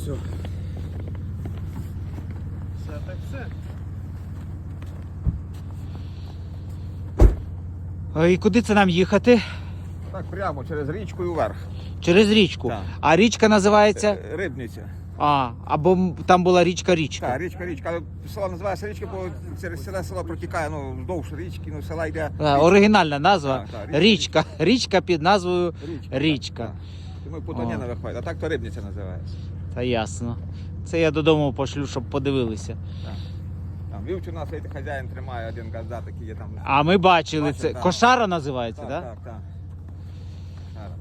все. Все так все. А І куди це нам їхати? Так, прямо через річку і вверх. Через річку. Так. А річка називається? Е, рибниця. А, або там була річка річка. Так, річка річка. Але село називається річка, бо через село село протікає, ну, вздовж річки, ну села йде. А, оригінальна назва. Так, так, річка, річка. річка під назвою Річка. річка. Так, так. Тому подання на виходить, а так то рибниця називається. Та ясно. Це я додому пошлю, щоб подивилися. Так. Там вівч нас лейте, хазяїн тримає один газда, такий є там. А ми бачили Бачив, це. так. Кошара називається, так? Так, так, так. Зараз.